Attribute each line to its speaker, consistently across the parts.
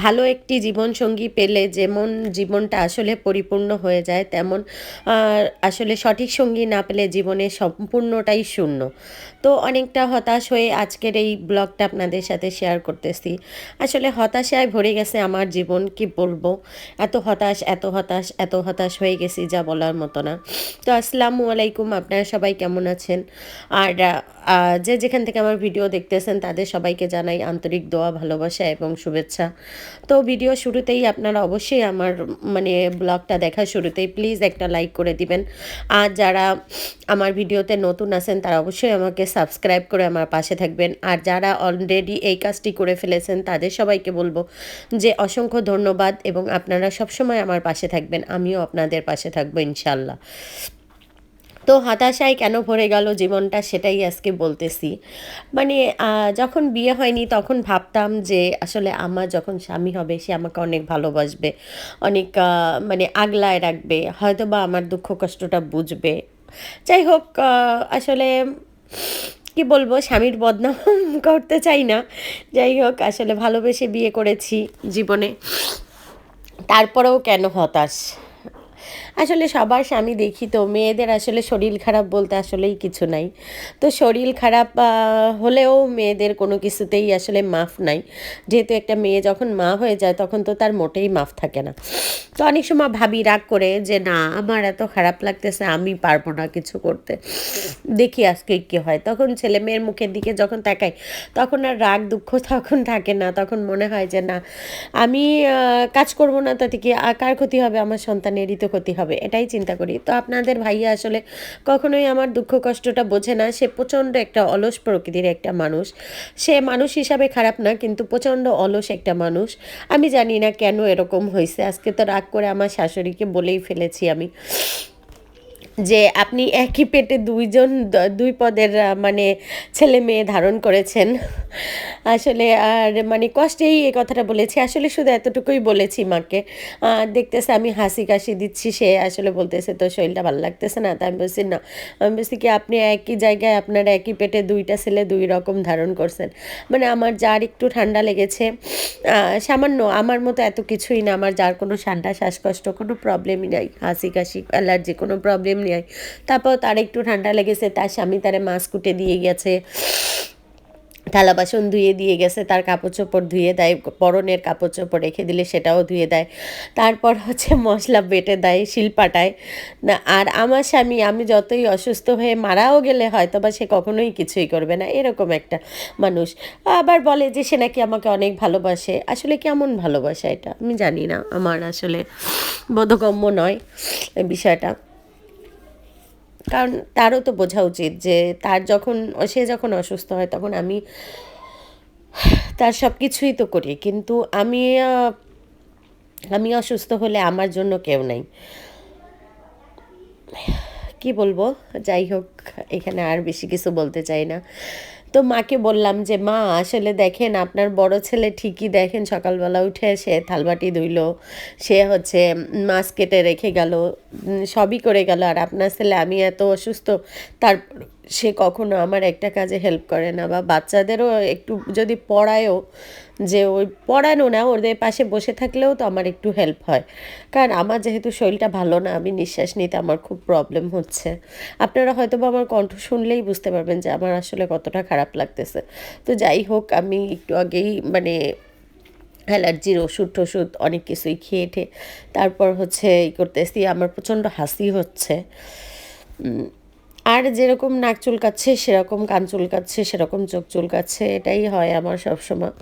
Speaker 1: ভালো একটি জীবনসঙ্গী পেলে যেমন জীবনটা আসলে পরিপূর্ণ হয়ে যায়, তেমন আসলে সঠিক সঙ্গী না পেলে জীবনে সম্পূর্ণটাই শূন্য। তো অনেকটা হতাশ হয়ে আজকের এই ব্লগটা আপনাদের সাথে শেয়ার করতেছি। আসলে হতাশায় ভরে গেছে আমার জীবন, কি বলব? এত হতাশ এত হতাশ এত হতাশ হয়ে গেছি যা বলার মতো না। তো আসসালামু আলাইকুম, আপনারা সবাই কেমন আছেন? আর যে যেখান থেকে আমার ভিডিও দেখতেছেন, তাদের সবাইকে জানাই আন্তরিক দোয়া, ভালোবাসা এবং শুভেচ্ছা। তো ভিডিও শুরুতেই আপনারা অবশ্যই আমার মানে ব্লগটা দেখা শুরুতেই প্লিজ একটা লাইক করে দিবেন। আর যারা আমার ভিডিওতে নতুন আছেন, তারা অবশ্যই আমাকে সাবস্ক্রাইব করে আমার পাশে থাকবেন। আর যারা অলরেডি এই কাজটি করে ফেলেছেন, তাদের সবাইকে বলব যে অসংখ্য ধন্যবাদ এবং আপনারা সবসময় আমার পাশে থাকবেন। আমিও আপনাদের পাশে থাকব ইনশাল্লাহ তো হতাশায় কেন ভরে গেল জীবনটা সেটাই আজকে বলতেছি। মানে যখন বিয়ে হয়নি তখন ভাবতাম যে আসলে আমার যখন স্বামী হবে সে আমাকে অনেক ভালোবাসবে, অনেক মানে আগলায় রাখবে হয়তো বা আমার দুঃখ কষ্টটা বুঝবে। যাই হোক আসলে কি বলব, স্বামীর বদনাম করতে চাই না। যাই হোক, আসলে ভালোবেসে বিয়ে করেছি জীবনে। তারপরেও কেন হতাশ? আসলে সবার স্বামী দেখি তো, মেয়েদের আসলে শরীর খারাপ বলতে আসলেই কিছু নাই। তো শরীর খারাপ হলেও মেয়েদের কোনো কিছুতেই আসলে মাফ নাই। যেহেতু একটা মেয়ে যখন মা হয়ে যায়, তখন তো তার মোটেই মাফ থাকে না। তো অনেক সময় ভাবি রাগ করে যে, না, আমার এত খারাপ লাগতেছে, আমি পারব না কিছু করতে। দেখি আজকে কি হয়। তখন ছেলে মেয়ের মুখের দিকে যখন তাকাই, তখন আর রাগ, দুঃখ তখন থাকে না। তখন মনে হয় যে, না, আমি কাজ করব না, তাতে কি কার ক্ষতি হবে? আমার সন্তানেরই তো ক্ষতি হবে, এটাই চিন্তা করি। তো আপনাদের ভাইয়া আসলে কখনোই আমার দুঃখ কষ্টটা বোঝে না, সে প্রচণ্ড একটা অলস প্রকৃতির একটা মানুষ। সে মানুষ হিসাবে খারাপ না, কিন্তু প্রচণ্ড অলস একটা মানুষ। আমি জানি না কেন এরকম হয়েছে আজকে তো রাগ করে আমার শাশুড়িকে বলেই ফেলেছি আমি। যে আপনি একই পেটে দুইজন, দুই পদের মানে ছেলে মেয়ে ধারণ করেছেন। আসলে আর মানে কষ্টেই এই কথাটা বলেছি। আসলে শুধু এতটুকুই বলেছি মাকে। দেখতেছে আমি হাসি কাশি দিচ্ছি, সে আসলে বলতেছে তো শরীরটা ভালো লাগতেছে না? তাই আমি বলছি, না। আমি বলছি কি, আপনি একই জায়গায় আপনার একই পেটে দুইটা ছেলে দুই রকম ধারণ করছেন। মানে আমার যার একটু ঠান্ডা লেগেছে সামান্য আমার মতো এত কিছুই না। আমার যার কোনো ঠান্ডা শ্বাসকষ্ট কোনো প্রবলেমই নাই। হাসি কাশি, অ্যালার্জি কোনো প্রবলেম নেই। তারপর তার একটু ঠান্ডা লেগেছে, তার স্বামী তারে মাছ কুটে দিয়ে গেছে। থালা বাসন ধুয়ে দিয়ে গেছে, তার কাপড় চোপড় ধুয়ে দেয়, পরনের কাপড় চোপড় রেখে দিলে সেটাও ধুয়ে দেয়। তারপর হচ্ছে মশলা বেটে দেয় শিলপাটায় না, আর আমার স্বামী, আমি যতই অসুস্থ হয়ে মারাও গেলে হয়তো বা সে কখনোই কিছুই করবে না, এরকম একটা মানুষ। আবার বলে যে সে নাকি আমাকে অনেক ভালোবাসে। আসলে কেমন ভালোবাসা এটা? আমি জানি না, আমার আসলে বোধগম্য নয় এই বিষয়টা। কারণ তারও তো বোঝা উচিত যে তার যখন, সে যখন অসুস্থ হয় তখন আমি তার সব কিছুই তো করি। কিন্তু আমি আমি অসুস্থ হলে আমার জন্য কেউ নাই। কি বলব? যাই হোক, এখানে আর বেশি কিছু বলতে চাই না। তো মাকে বললাম যে, মা, আসলে দেখেন আপনার বড় ছেলে ঠিকই দেখেন, সকালবেলা উঠে সে থালবাটি ধুইলো, সে হচ্ছে মাছ কেটে রেখে গেল সবই করে গেল, আর আপনার ছেলে আমি এত অসুস্থ, তার, সে কখনো আমার একটা কাজে হেল্প করে না। বা বাচ্চাদেরও একটু যদি পড়ায়ও, যে ওই পড়ানো না, ওদের পাশে বসে থাকলেও তো আমার একটু হেল্প হয়। কারণ আমার যেহেতু শরীরটা ভালো না, আমি নিঃশ্বাস নিতে আমার খুব প্রবলেম হচ্ছে। আপনারা হয়তো বা আমার কণ্ঠ শুনলেই বুঝতে পারবেন যে আমার আসলে কতটা খারাপ লাগতেছে। তো যাই হোক, আমি একটু আগেই মানে অ্যালার্জির ওষুধ টষুধ অনেক কিছুই খেয়ে টে তারপর হচ্ছে এই করতেছি, আমার প্রচণ্ড হাসি হচ্ছে। আর যেরকম নাক চুলকাচ্ছে, সেরকম কান চুলকাচ্ছে, সেরকম চোখ চুলকাচ্ছে, এটাই হয় আমার সবসময়।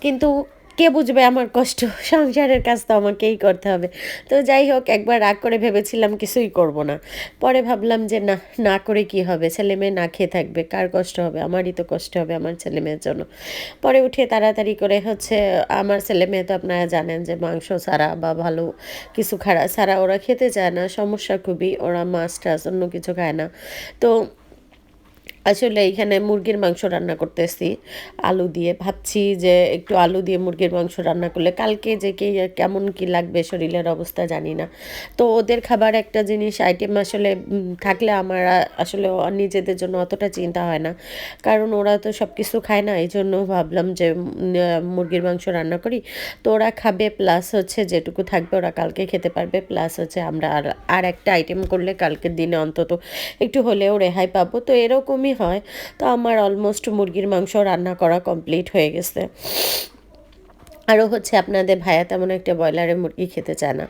Speaker 1: কিন্তু কে বুঝবে আমার কষ্ট? সংসারের কাজ তো আমাকেই করতে হবে। তো যাই হোক, একবার রাগ করে ভেবেছিলাম কিছুই করব না। পরে ভাবলাম যে না না করে কি হবে? ছেলে মেয়ে না খেয়ে থাকবে, কার কষ্ট হবে? আমারই তো কষ্ট হবে আমার ছেলে মেয়ের জন্য। পরে উঠে তাড়াতাড়ি করে হচ্ছে, আমার ছেলে মেয়ে তো আপনারা জানেন যে মাংস ছাড়া বা ভালো কিছু খাড়া ছাড়া ওরা খেতে চায় না, সমস্যা খুবই, ওরা মাছ টাছ অন্য কিছু খায় না। তো আসলে এইখানে মুরগির মাংস রান্না করতেছি। আলু দিয়ে ভাবছি যে একটু আলু দিয়ে মুরগির মাংস রান্না করলে কালকে যে কি কেমন কি লাগবে শরীরের অবস্থা জানি না। তো ওদের খাবার একটা জিনিস আইটেম আসলে থাকলে আমার আসলে নিজেদের জন্য অতটা চিন্তা হয় না। কারণ ওরা তো সব কিছু খায় না এই জন্য ভাবলাম যে মুরগির মাংস রান্না করি। তো ওরা খাবে প্লাস হচ্ছে যেটুকু থাকবে ওরা কালকে খেতে পারবে প্লাস হচ্ছে আমরা আর আর একটা আইটেম করলে কালকের দিনে অন্তত একটু হলেও রেহাই পাবো। তো এরকমই হয় তো আমার অলমোস্ট মুরগির মাংস রান্না করা কমপ্লিট হয়ে গেছে। আরও হচ্ছে আপনাদের ভাইয়া তেমন একটা ব্রয়লারের মুরগি খেতে চায় না।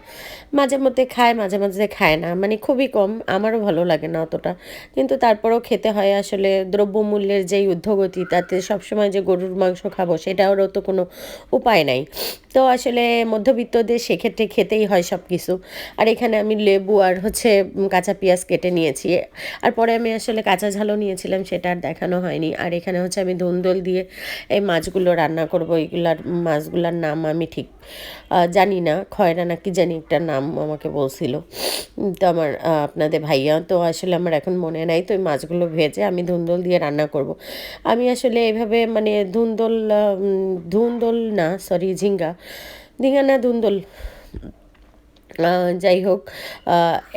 Speaker 1: মাঝে মধ্যে খায়, মাঝে মাঝে খায় না। মানে খুবই কম, আমারও ভালো লাগে না অতটা। কিন্তু তারপরেও খেতে হয় আসলে দ্রব্যমূল্যের যেই ঊর্ধ্বগতি, তাতে সবসময় যে গরুর মাংস খাব সেটারও তো কোনো উপায় নাই। তো আসলে মধ্যবিত্তদের সেক্ষেত্রে খেতেই হয় সব কিছু আর এখানে আমি লেবু আর হচ্ছে কাঁচা পেঁয়াজ কেটে নিয়েছি। আর পরে আমি আসলে কাঁচা ঝালও নিয়েছিলাম, সেটা আর দেখানো হয়নি। আর এখানে হচ্ছে আমি ধুন্দল দিয়ে এই মাছগুলো রান্না করব এইগুলার মাছগুলার নাম আমি ঠিক জানি না, খয়রা নাকি জানি একটা নাম আমাকে বলছিল। তো আমার আপনাদের ভাইয়া, তো আসলে আমার এখন মনে নাই, তো ওই মাছগুলো ভেজে আমি ধুন্দল দিয়ে রান্না করব। আমি আসলে এভাবে মানে ধুন্দল ধুন্দল না সরি ঝিঙ্গা। ঝিঙ্গা না, ধুন্দল। যাই হোক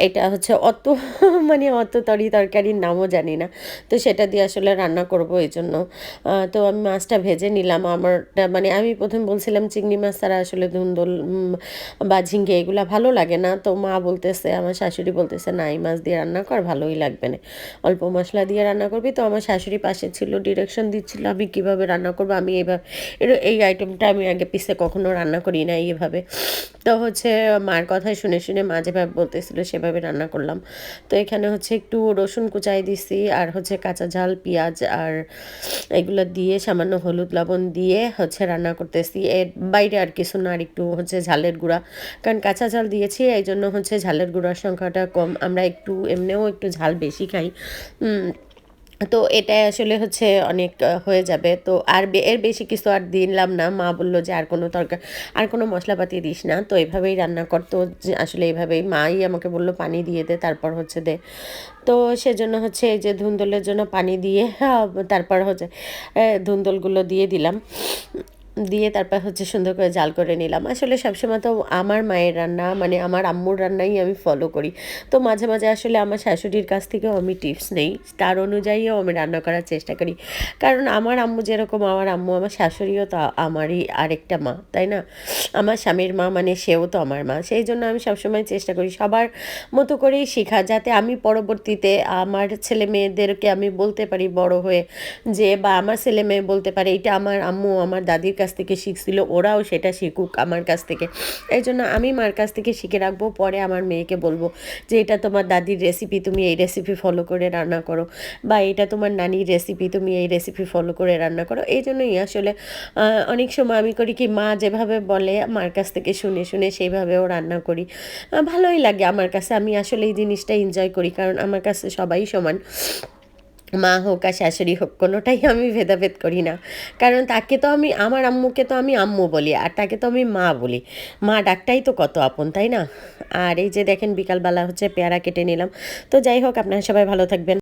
Speaker 1: এটা হচ্ছে অত মানে অত তরি তরকারির নামও জানি না। তো সেটা দিয়ে আসলে রান্না করব এই জন্য। তো আমি মাছটা ভেজে নিলাম। আমার মানে আমি প্রথম বলছিলাম চিংড়ি মাছ ছাড়া আসলে ধুন্দল বা ঝিঙ্গে এগুলা ভালো লাগে না। তো মা বলতেছে, আমার শাশুড়ি বলতেছে, না, এই মাছ দিয়ে রান্না কর, ভালোই লাগবে না। অল্প মশলা দিয়ে রান্না করবি। তো আমার শাশুড়ি পাশে ছিল ডিরেকশন দিচ্ছিল, আমি কীভাবে রান্না করব? আমি এইভাবে এই আইটেমটা আমি আগে পিসে কখনো রান্না করি না এইভাবে তো হচ্ছে মার কথাই শুনে শুনে মা যেভাবে বলতেছিল সেভাবে রান্না করলাম। তো এখানে হচ্ছে একটু রসুন কুচাই দিছি আর হচ্ছে কাঁচা ঝাল, পেঁয়াজ আর এগুলো দিয়ে সামান্য হলুদ লবণ দিয়ে হচ্ছে রান্না করতেছি। এর বাইরে আর কিছু না, আর একটু হচ্ছে ঝালের গুঁড়া। কারণ কাঁচা ঝাল দিয়েছি এই জন্য হচ্ছে ঝালের গুঁড়ার সংখ্যাটা কম। আমরা একটু, এমনিও একটু ঝাল বেশি খাই। তো এটা আসলে হচ্ছে অনেক হয়ে যাবে। তো আর এর বেশি কিছু আর দিলাম না। মা বলল যে আর কোনো তরকারি, আর কোনো মশলাপাতি দিস না। তো এভাবেই রান্না কর তো যে আসলে এইভাবেই মাই আমাকে বলল পানি দিয়ে দে, তারপর হচ্ছে দে। তো সেজন্য হচ্ছে এই যে ধুন্দলের জন্য পানি দিয়ে তারপর হচ্ছে ধুন্দলগুলো দিয়ে দিলাম। দিয়ে তারপর হচ্ছে সুন্দর করে জাল করে নিলাম। আসলে সবসময় তো আমার মায়ের রান্না মানে আমার আম্মুর রান্নাই আমি ফলো করি। তো মাঝে মাঝে আসলে আমার শাশুড়ির কাছ থেকেও আমি টিপস নেই। তার অনুযায়ীও আমি রান্না করার চেষ্টা করি। কারণ আমার আম্মু যেরকম আমার আম্মু, আমার শাশুড়িও তো আমারই আরেকটা মা, তাই না? আমার স্বামীর মা মানে সেও তো আমার মা। সেই জন্য আমি সবসময় চেষ্টা করি সবার মতো করেই শেখা, যাতে আমি পরবর্তীতে আমার ছেলে মেয়েদেরকে আমি বলতে পারি বড় হয়ে যে, বা আমার ছেলে মেয়ে বলতে পারে এটা আমার আম্মু, আমার দাদির কাছ থেকে শিখছিল, ওরাও সেটা শিখুক আমার কাছ থেকে। এই জন্য আমি মার কাছ থেকে শিখে রাখব, পরে আমার মেয়েকে বলব যে, এটা তোমার দাদির রেসিপি তুমি এই রেসিপি ফলো করে রান্না করো। বা, এটা তোমার নানির রেসিপি তুমি এই রেসিপি ফলো করে রান্না করো। এই জন্যই আসলে অনেক সময় আমি করি কি, মা যেভাবে বলে, মার কাছ থেকে শুনে শুনে সেইভাবেও রান্না করি। ভালোই লাগে আমার কাছে। আমি আসলে এই জিনিসটা এনজয় করি, কারণ আমার কাছে সবাই সমান। মা হোক আর শাশুড়ি হোক, কোনোটাই আমি ভেদাভেদ করি না। কারণ তাকে তো আমি, আমার আম্মুকে তো আমি আম্মু বলি, আর তাকে তো আমি মা বলি। মা ডাকটাই তো কত আপন, তাই না? আর এই যে দেখেন, বিকালবেলা হচ্ছে পেয়ারা কেটে নিলাম। তো যাই হোক, আপনারা সবাই ভালো থাকবেন।